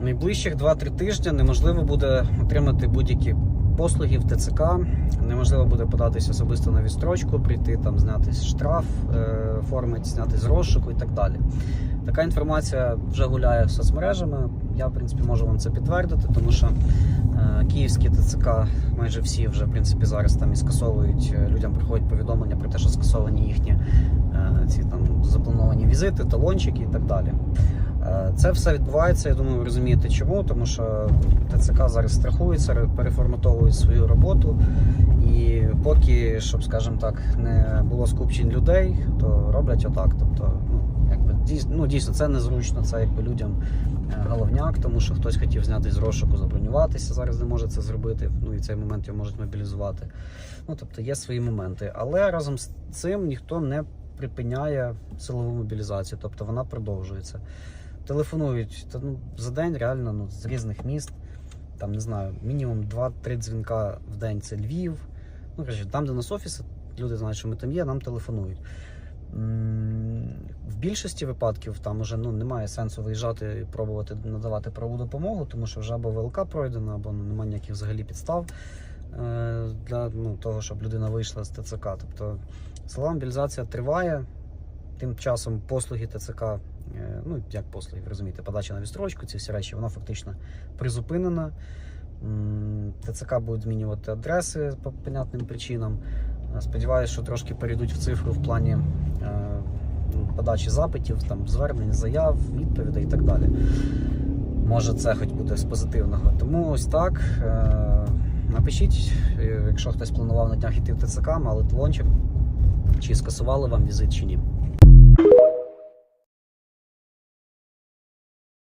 Найближчих 2-3 тижні неможливо буде отримати будь-які послуги в ТЦК, неможливо буде податися особисто на відстрочку, прийти там, зняти штраф, е, оформити, зняти з розшуку і так далі. Така інформація вже гуляє соцмережами. Я, в принципі, можу вам це підтвердити, тому що е, київські ТЦК майже всі вже в принципі зараз там і скасовують е, людям приходять повідомлення про те, що скасовані їхні ці там заплановані візити, талончики і так далі. Е, Це все відбувається. Я думаю, ви розумієте чому, тому що ТЦК зараз страхується, ре- переформатовують свою роботу. І поки, щоб, скажімо так, не було скупчень людей, то роблять отак. Тобто, ну, якби дійсно, ну, дійсно це незручно, це якби людям е, головняк, тому що хтось хотів зняти з розшуку, забронюватися, зараз не може це зробити. Ну і в цей момент його можуть мобілізувати. Ну тобто є свої моменти. Але разом з цим ніхто не припиняє силову мобілізацію, тобто вона продовжується. Телефонують та, ну, за день реально ну, з різних міст. Там не знаю, мінімум 2-3 дзвінка в день це Львів. Ну, коротше, там, де у нас офіси, люди знають, що ми там є, нам телефонують. В більшості випадків там уже ну, немає сенсу виїжджати і пробувати надавати правову допомогу, тому що вже або ВЛК пройдено, або ну, немає ніяких взагалі підстав е, для ну, того, щоб людина вийшла з ТЦК. Тобто силова мобілізація триває. Тим часом послуги ТЦК, ну як послуги, ви розумієте, подача на відстрочку, ці всі речі, вона фактично призупинена. ТЦК будуть змінювати адреси по понятним причинам. Е, Сподіваюся, що трошки перейдуть в цифру в плані е, подачі запитів, там, звернень, заяв, відповідей і так далі. Може, це хоч буде з позитивного. Тому ось так. Е, напишіть, якщо хтось планував на днях іти в ТЦК, мали талончик, чи скасували вам візит, чи ні.